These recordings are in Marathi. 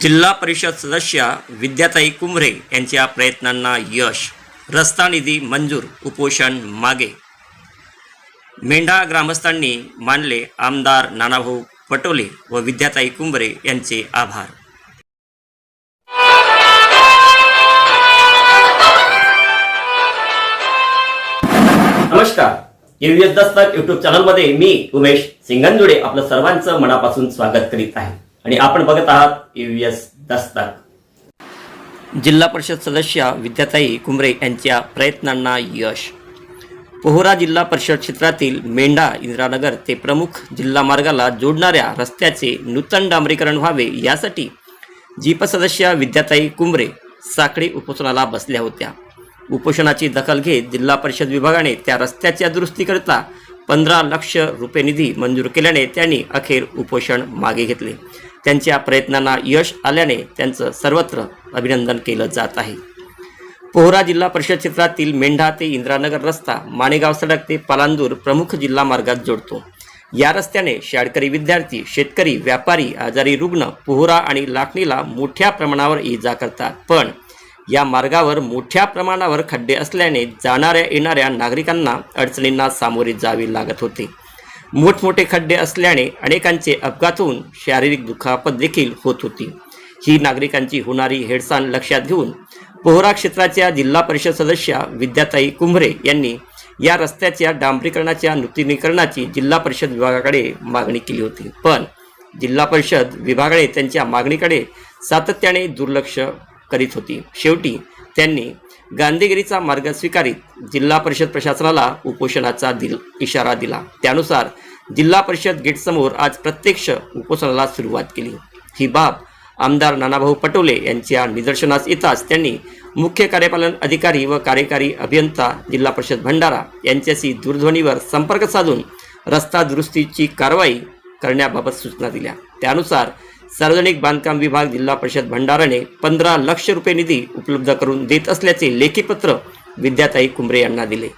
जिल्हा परिषद सदस्या विद्याताई कुंभरे यांच्या प्रयत्नांना यश. रस्ता निधी मंजूर उपोषण मागे. मेंढा ग्रामस्थांनी मानले आमदार नानाभाऊ पटोले व विद्याताई कुंभरे यांचे आभार. नमस्कार. यूएस दस्तक युट्यूब चॅनलमध्ये मी उमेश सिंगंजुडे आपलं सर्वांचं मनापासून स्वागत करीत आहे. आणि आपण बघत आहात यूएस दस्तक. जिल्हा परिषद सदस्य विद्याताई कुंभरे यांच्या प्रयत्नांना यश. पोहरा जिल्हा परिषद क्षेत्रातील मेंढा इंदिरानगर ते प्रमुख जिल्हा मार्गाला जोडणाऱ्या रस्त्याचे नूतन डांबरीकरण व्हावे यासाठी जीप सदस्य विद्याताई कुंभरे साखळी उपोषणाला बसल्या होत्या. उपोषणाची दखल घेत जिल्हा परिषद विभागाने त्या रस्त्याच्या दुरुस्तीकरिता पंधरा लक्ष रुपये निधी मंजूर केल्याने त्यांनी अखेर उपोषण मागे घेतले. त्यांच्या प्रयत्नांना यश आल्याने त्यांचं सर्वत्र अभिनंदन केलं जात आहे. पोहरा जिल्हा परिषद क्षेत्रातील मेंढा ते इंदिरानगर रस्ता माणेगाव सडक ते पालांदूर प्रमुख जिल्हा मार्गात जोडतो. या रस्त्याने शाळकरी विद्यार्थी शेतकरी व्यापारी आजारी रुग्ण पोहरा आणि लाखणीला मोठ्या प्रमाणावर इजा करतात. पण या मार्गावर मोठ्या प्रमाणावर खड्डे असल्याने जाणाऱ्या येणाऱ्या नागरिकांना अडचणींना सामोरे जावे लागत होते. मोठमोठे खड्डे असल्याने अनेकांचे अपघात होऊन शारीरिक दुखापत देखील होत होती. ही नागरिकांची होणारी हेडसाण लक्षात घेऊन पोहरा क्षेत्राच्या जिल्हा परिषद सदस्या विद्याताई कुंभरे यांनी या रस्त्याच्या डांबरीकरणाच्या नूतनीकरणाची जिल्हा परिषद विभागाकडे मागणी केली होती. पण जिल्हा परिषद विभागाने त्यांच्या मागणीकडे सातत्याने दुर्लक्ष करीत होती. शेवटी त्यांनी गांधीगिरीचा मार्ग स्वीकारित जिल्हा परिषद प्रशासनाला उपोषणाचा दिल इशारा दिला. त्यानुसार जिल्हा परिषद गेटसमोर आज प्रत्यक्ष उपोषणाला सुरुवात केली. ही बाब आमदार नानाभाऊ पटोले यांच्या निदर्शनास येताच त्यांनी मुख्य कार्यपालन अधिकारी व कार्यकारी अभियंता जिल्हा परिषद भंडारा यांच्याशी दूरध्वनीवर संपर्क साधून रस्ता दुरुस्तीची कारवाई करण्याबाबत सूचना दिल्या. त्यानुसार सार्वजनिक बांधकाम विभाग जिल्हा परिषद भंडाराने पंधरा लक्ष रुपये निधी उपलब्ध करून देत असल्याचे लेखीपत्र विद्याताई कुंभरे यांना दिले.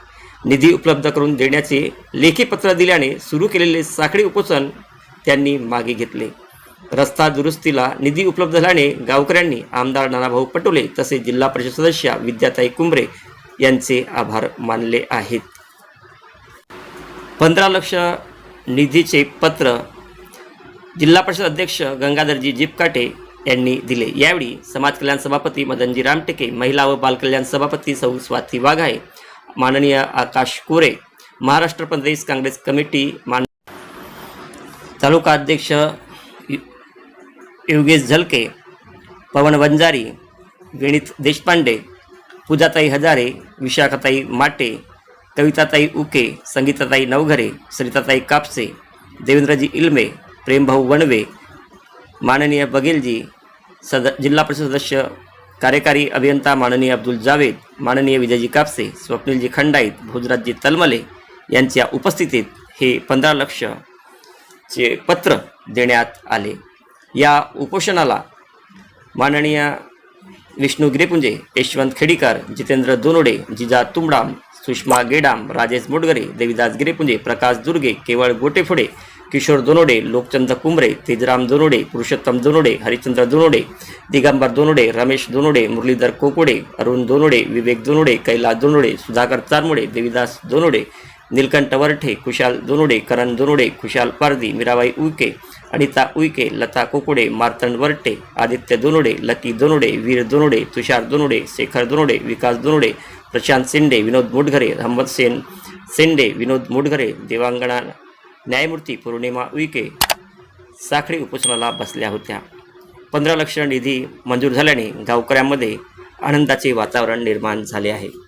निधी उपलब्ध करून देण्याचे लेखीपत्र दिल्याने सुरू केलेले साखळी उपोषण त्यांनी मागे घेतले. रस्ता दुरुस्तीला निधी उपलब्ध झाल्याने गावकऱ्यांनी आमदार नानाभाऊ पटोले तसेच जिल्हा परिषद सदस्या विद्याताई कुंभरे यांचे आभार मानले आहेत. पंधरा लक्ष निधीचे पत्र जिल्हा परिषद अध्यक्ष गंगाधरजी जिपकाटे यांनी दिले. यावेळी समाज कल्याण सभापती मदनजी रामटेके महिला व बालकल्याण सभापती सौ स्वाती वाघाळे माननीय आकाश कोरे महाराष्ट्र प्रदेश काँग्रेस कमिटी मान तालुका अध्यक्ष यु- योगेश झलके पवन वंजारी विणित देशपांडे पूजाताई हजारे विशाखाताई माटे कविताताई उके संगीताताई नवघरे सरिताताई कापसे देवेंद्रजी इल्मे प्रेमभाऊ वणवे माननीय बघेलजी सद जिल्हा परिषद सदस्य कार्यकारी अभियंता माननीय अब्दुल जावेद माननीय विजयजी कापसे स्वप्नीलजी खंडाईत भोजराजजी तलमले यांच्या उपस्थितीत हे पंधरा लक्ष चे पत्र देण्यात आले. या उपोषणाला माननीय विष्णू गिरेपुंजे यशवंत खेडीकर जितेंद्र दोनोडे जिजा तुंबडाम सुषमा गेडाम राजेश मोडगरे देविदास गिरेपुंजे प्रकाश दुर्गे केवळ गोटेफोडे किशोर दोनोडे लोकचंद कुंभरे तेजराम दोनोडे पुरुषोत्तम दोनोडे हरिचंद्र दोनोडे दिगंबर दोनोडे रमेश दोनोडे मुरलीधर कोकोडे अरुण दोनोडे विवेक दोनोडे कैलास दोनोडे सुधाकर चारमुडे देविदास दोनोडे निलकंठ वरठे खुशाल दोनोडे करण दोनोडे खुशाल पारदी मीराबाई उईके अनिता उईके लता कोकोडे मार्तंड वरटे आदित्य दोनोडे लकी दोनोडे वीर दोनोडे तुषार दोनोडे शेखर दोनोडे विकास दोनोडे प्रशांत सेंडे विनोद मोटघरे अहमद सेन सेंडे विनोद मोटघरे देवांगणा न्यायमूर्ती पौर्णिमा उईके साखळी उपोषणाला बसल्या होत्या. पंधरा लक्ष निधी मंजूर झाल्याने गावकऱ्यांमध्ये आनंदाचे वातावरण निर्माण झाले आहे.